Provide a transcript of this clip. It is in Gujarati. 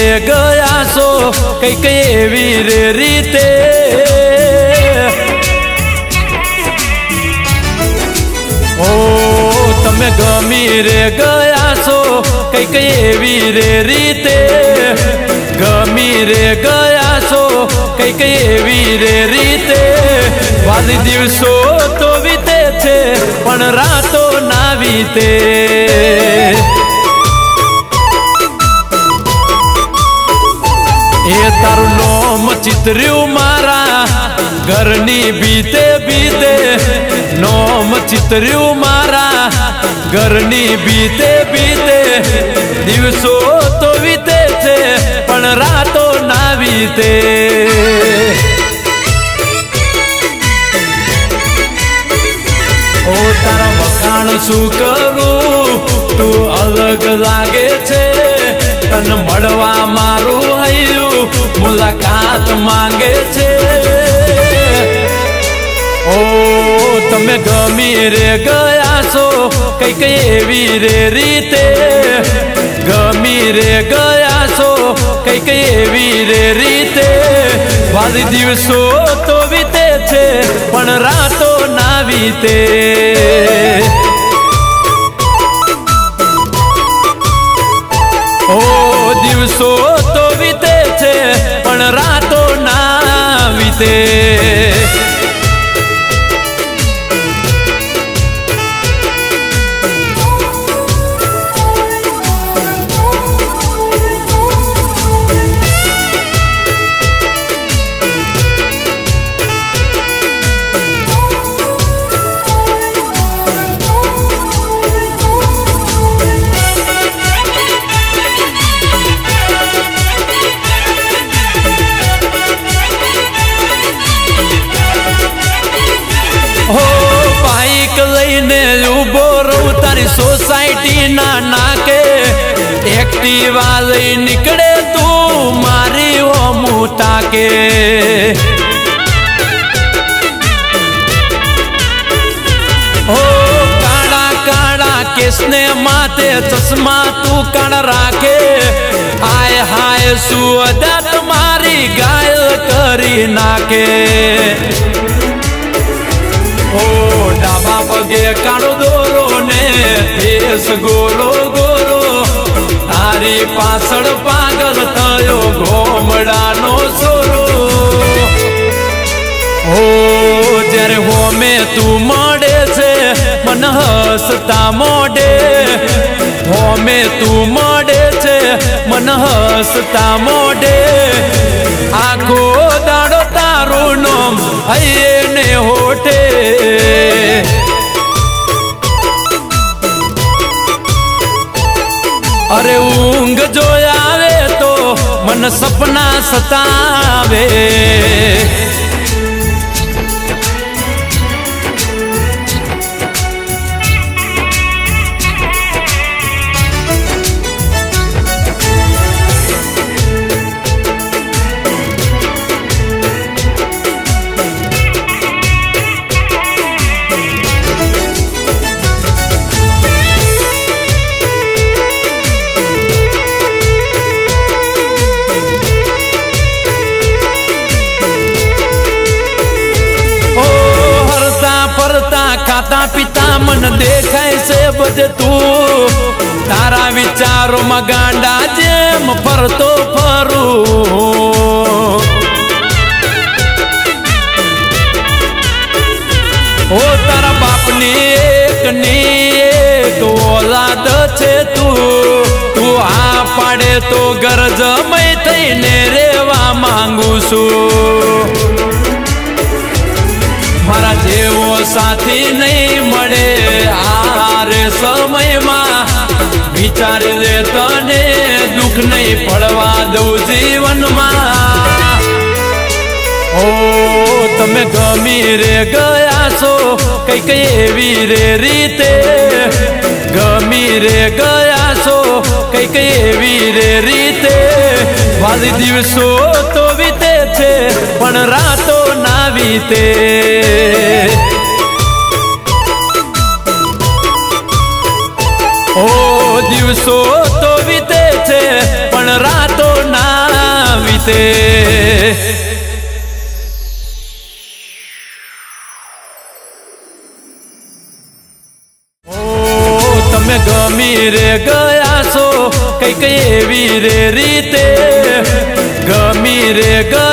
રે ગયા છો કંઈક એવી રે રીતે. ઓ, તમે ગમી રે ગયા છો કંઈક એવી રે રીતે. ગમી રે ગયા છો કંઈક એવી રે રીતે. વાલી દિવસો તો વીતે છે, પણ રાતો ના વીતે. તારું નોમ ચિતર્યું મારા, ઘરની બીતે બીતે. નોમ ચિતર્યું મારા, ઘરની બીતે બીતે. દિવસો તો વીતે છે, પણ રાતો ના વીતે. ઓ તારા વખાણ શું કરું? તું અલગ લાગે છે, તન મળવા મારું મુલાકાત માંગે છે. ઓ, તમે ગમી રે ગયા છો, કંઈક એવી રે રીતે. ગમી રે ગયા છો, કંઈક એવી રે રીતે. વાલી દિવસો તો વીતે છે, પણ રાતો ના વીતે. ઓ, દિવસો પણ સોસાયટી ના નાકે એકટી વાલી નીકળે તું મારી ઓ તાકે કે કેસને માથે ચશ્મા તું કણ રાખે. આય હાય સુઅદા મારી ગાયલ કરી નાખે. પાછળ પાગલ થયો ઘોમડાનો સોરો. ઓ, જ્યારે હોમે તું મળે છે, મન હસતા મોઢે. હોમે તું મળે છે, મન હસતા મોઢે. આખો દાડો તારું નોમ હૈયે હોઠે. અરે ઊંઘ જો આવે તો મન સપના સતાવે. ફરતા પિતા મન દેખાય છે બધે. તારા વિચારોમાં ગાંડા જેમ ફરતો ફરું. ઓ તારા બાપની એક ની એક ઓલાદ છે તું. તું આ પાડે તો ગરજમય થઈને રેવા માંગુ છું. મારા જેવો સાથી નહીં મળે. આરે સમયમાં વિચારી લે તને દુઃખ નહીં પડવા દઉં જીવનમાં. ઓ, તમે ગમી રે ગયા છો કઈ કઈ એવી રે રીતે. ગમી રે ગયા છો કઈ કઈ એવી રે રીતે. વાલી દિવસો તો વીતે છે, પણ રાતો ના વીતે. દિવસો તો વીતે છે, પણ રાતો ના વીતે. તમે ગમી રે ગયા છો, કંઈક એવી રે રીતે. ગમી રે ગયા